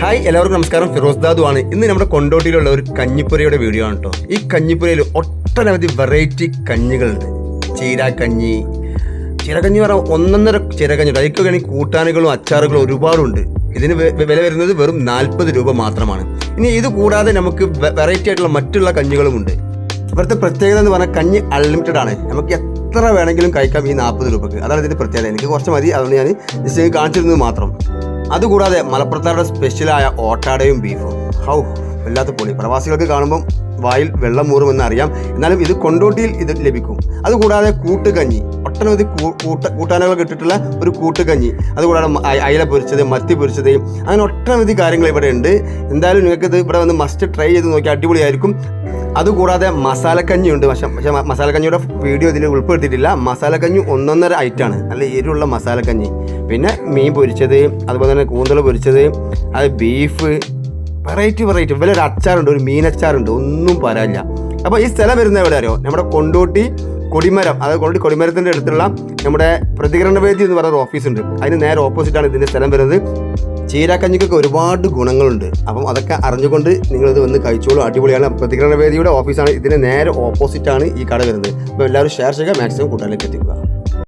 Hi എല്ലാവർക്കും നമസ്കാരം. ഫിറോസ് ദാദു ആണ്. ഇന്ന് നമ്മുടെ കൊണ്ടോട്ടിയിലുള്ള ഒരു കഞ്ഞിപ്പുരയുടെ വീഡിയോ ആണ് കേട്ടോ ഈ കഞ്ഞിപ്പുരയിൽ ഒട്ടനവധി വെറൈറ്റി കഞ്ഞികളുണ്ട്. ചീരാക്കഞ്ഞി. ചിരകഞ്ഞി പറഞ്ഞാൽ ഒന്നൊന്നര ചിരകഞ്ഞി വേണമെങ്കിൽ കൂട്ടാനുകളും അച്ചാറുകളും ഒരുപാടുണ്ട്. ഇതിന് വില വരുന്നത് വെറും നാൽപ്പത് രൂപ മാത്രമാണ്. ഇനി ഇത് കൂടാതെ നമുക്ക് വെറൈറ്റി ആയിട്ടുള്ള മറ്റുള്ള കഞ്ഞികളുമുണ്ട് ഇവിടുത്തെ പ്രത്യേകത എന്ന് പറഞ്ഞാൽ കഞ്ഞി അൺലിമിറ്റഡ് ആണ്. നമുക്ക് എത്ര വേണമെങ്കിലും കഴിക്കാം ഈ നാൽപ്പത് രൂപക്ക്. അതാണ് ഇതിന്റെ പ്രത്യേകത. എനിക്ക് കുറച്ച് മതി. അതുകൊണ്ട് ഞാൻ ജസ്റ്റ് കാണിച്ചിരുന്നത് മാത്രം. അതുകൂടാതെ മലപ്പുറത്താരുടെ സ്പെഷ്യലായ ഓട്ടാടയും ബീഫും ഹൗ വല്ലാത്ത പൊളി. പ്രവാസികൾക്ക് കാണുമ്പം വായിൽ വെള്ളം മൂറുമെന്ന് അറിയാം. എന്നാലും ഇത് കൊണ്ടോട്ടിയിൽ ഇത് ലഭിക്കും. അതുകൂടാതെ കൂട്ടുകഞ്ഞി. ഒട്ടനവധി കൂട്ട കൂട്ടാനകൾ കിട്ടിയിട്ടുള്ള ഒരു കൂട്ടുകഞ്ഞി. അതുകൂടാതെ അയില പൊരിച്ചത് മത്തി പൊരിച്ചത് അങ്ങനെ ഒട്ടനവധി കാര്യങ്ങൾ ഇവിടെ ഉണ്ട്. എന്തായാലും നിങ്ങൾക്ക് ഇത് ഇവിടെ വന്ന് മസ്റ്റ് ട്രൈ ചെയ്ത് നോക്കി അടിപൊളിയായിരിക്കും. അതുകൂടാതെ മസാലക്കഞ്ഞി ഉണ്ട്. പക്ഷേ പക്ഷേ മസാലക്കഞ്ഞിയുടെ വീഡിയോ ഇതിൽ ഉൾപ്പെടുത്തിയിട്ടില്ല. മസാലക്കഞ്ഞി ഒന്നൊന്നര ഐറ്റാണ് നല്ല എരിവുള്ള മസാലക്കഞ്ഞി. പിന്നെ മീൻ പൊരിച്ചത് അതുപോലെ തന്നെ കൂന്തൽ പൊരിച്ചത് അത് ബീഫ് വെറൈറ്റി വെറൈറ്റി വലിയൊരു അച്ചാറുണ്ട് ഒരു മീനച്ചാറുണ്ട്. ഒന്നും പറയാനില്ല അപ്പോൾ ഈ സ്ഥലം വരുന്നത് എവിടെ അറിയോ? നമ്മുടെ കൊണ്ടോട്ടി കൊടിമരം. അതായത് കൊണ്ടോട്ടി കൊടിമരത്തിന്റെ അടുത്തുള്ള നമ്മുടെ പ്രതികരണ വേദി എന്ന് പറയുന്ന ഓഫീസ് ഓഫീസുണ്ട് അതിന് നേരെ ഓപ്പോസിറ്റാണ് ഇതിന്റെ സ്ഥലം വരുന്നത്. ചീരാക്കഞ്ഞിക്കൊക്കെ ഒരുപാട് ഗുണങ്ങളുണ്ട്. അപ്പം അതൊക്കെ അറിഞ്ഞുകൊണ്ട് നിങ്ങളിത് വന്ന് കഴിച്ചോളൂ. അടിപൊളിയാണ്. പ്രതികരണ വേദിയുടെ ഓഫീസാണ് ഇതിന് നേരെ ഓപ്പോസിറ്റാണ് ഈ കട വരുന്നത്. അപ്പോൾ എല്ലാവരും ഷെയർ ചെയ്യുക. മാക്സിമം കൂട്ടാലേക്ക് എത്തിക്കുക.